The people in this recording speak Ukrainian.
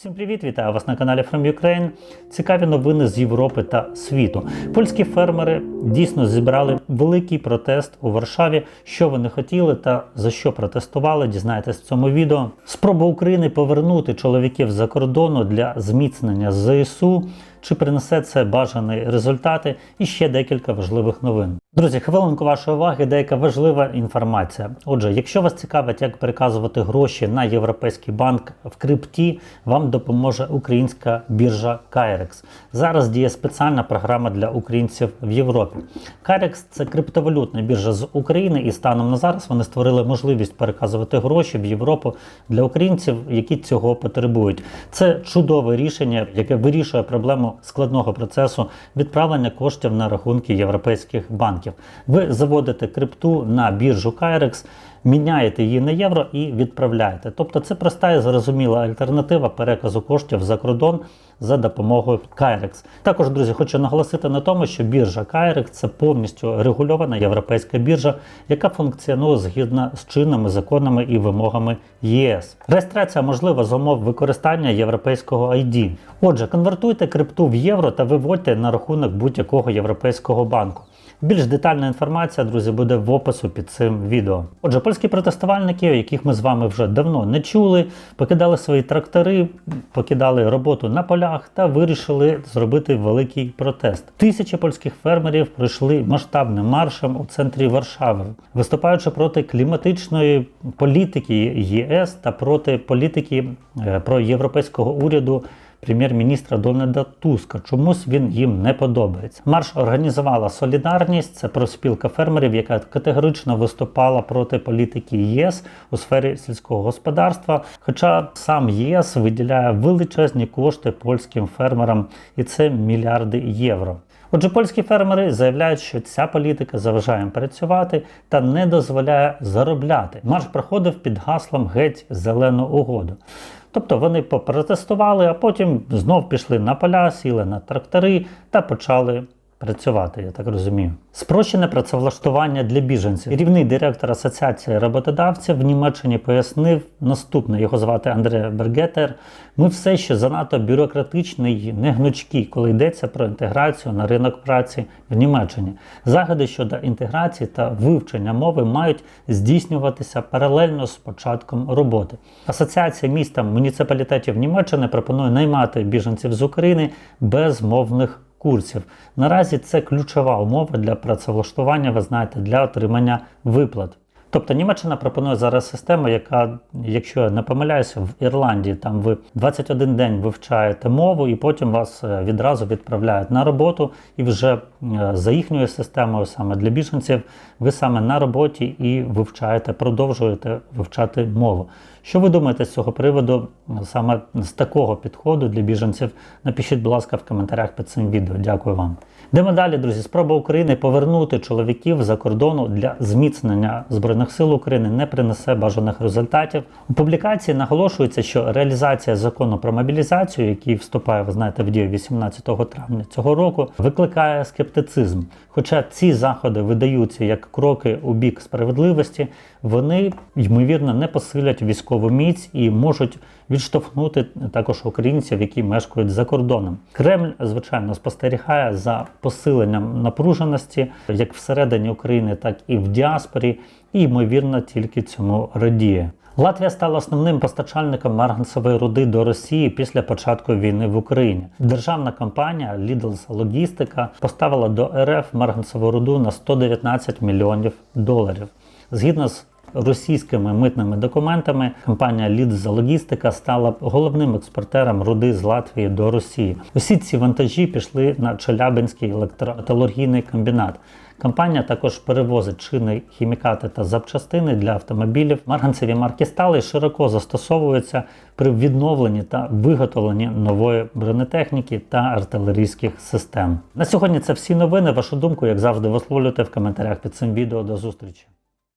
Всім привіт, вітаю вас на каналі From Ukraine. Цікаві новини з Європи та світу. Польські фермери дійсно зібрали великий протест у Варшаві. Що вони хотіли та за що протестували, дізнаєтесь в цьому відео. Спроба України повернути чоловіків за кордону для зміцнення ЗСУ. Чи принесе це бажані результати? І ще декілька важливих новин. Друзі, хвилинку вашої уваги, деяка важлива інформація. Отже, якщо вас цікавить, як переказувати гроші на європейський банк в крипті, вам допоможе українська біржа Кайрекс. Зараз діє спеціальна програма для українців в Європі. Кайрекс це криптовалютна біржа з України, і станом на зараз вони створили можливість переказувати гроші в Європу для українців, які цього потребують. Це чудове рішення, яке вирішує проблему складного процесу відправлення коштів на рахунки європейських банків. Ви заводите крипту на біржу Кайрекс. Міняєте її на євро і відправляєте. Тобто це проста і зрозуміла альтернатива переказу коштів за кордон за допомогою Кайрекс. Також, друзі, хочу наголосити на тому, що біржа Кайрекс це повністю регульована європейська біржа, яка функціонує згідно з чинними законами і вимогами ЄС. Реєстрація можлива з умов використання європейського ID. Отже, конвертуйте крипту в євро та виводьте на рахунок будь-якого європейського банку. Більш детальна інформація, друзі, буде в опису під цим відео. Отже, польські протестувальники, яких ми з вами вже давно не чули, покидали свої трактори, покидали роботу на полях та вирішили зробити великий протест. Тисячі польських фермерів пройшли масштабним маршем у центрі Варшави, виступаючи проти кліматичної політики ЄС та проти політики е, про європейського уряду прем'єр-міністра Дональда Туска. Чомусь він їм не подобається. Марш організувала Солідарність, це профспілка фермерів, яка категорично виступала проти політики ЄС у сфері сільського господарства. Хоча сам ЄС виділяє величезні кошти польським фермерам, і це мільярди євро. Отже, польські фермери заявляють, що ця політика заважає їм працювати та не дозволяє заробляти. Марш проходив під гаслом геть зелену угоду. Тобто вони попротестували, а потім знов пішли на поля, сіли на трактори та почали працювати, я так розумію. Спрощене працевлаштування для біженців. Рівний директор Асоціації роботодавців в Німеччині пояснив наступне: його звати Андре Бергетер. Ми все ще занадто бюрократичні й негнучкі, коли йдеться про інтеграцію на ринок праці в Німеччині. Заходи щодо інтеграції та вивчення мови мають здійснюватися паралельно з початком роботи. Асоціація міст та муніципалітетів Німеччини пропонує наймати біженців з України без мовних курсів. Наразі це ключова умова для працевлаштування, ви знаєте, для отримання виплат. Тобто Німеччина пропонує зараз систему, яка, якщо я не помиляюся, в Ірландії там ви 21 день вивчаєте мову, і потім вас е, відразу відправляють на роботу, і вже е, за їхньою системою, саме для біженців, ви саме на роботі і вивчаєте, продовжуєте вивчати мову. Що ви думаєте з цього приводу, саме з такого підходу для біженців? Напишіть, будь ласка, в коментарях під цим відео. Дякую вам. Йдемо далі, друзі. Спроба України повернути чоловіків за кордону для зміцнення збройних сил України не принесе бажаних результатів. У публікації наголошується, що реалізація закону про мобілізацію, який вступає, ви знаєте, в дію 18 травня цього року, викликає скептицизм. Хоча ці заходи видаються як кроки у бік справедливості, вони ймовірно не посилять військову міць і можуть відштовхнути також українців, які мешкають за кордоном. Кремль, звичайно, спостерігає за посиленням напруженості як всередині України, так і в діаспорі, і ймовірно тільки цьому радіє. Латвія стала основним постачальником марганцевої руди до Росії після початку війни в Україні. Державна компанія Lidl Логістика поставила до РФ марганцеву руду на 119 мільйонів доларів. Згідно з російськими митними документами, компанія Lidl Логістика стала головним експортером руди з Латвії до Росії. Усі ці вантажі пішли на Челябинський електрометалургійний комбінат. Компанія також перевозить шини, хімікати та запчастини для автомобілів. Марганцеві марки стали широко застосовуються при відновленні та виготовленні нової бронетехніки та артилерійських систем. На сьогодні це всі новини. Вашу думку, як завжди, висловлюйте в коментарях під цим відео. До зустрічі.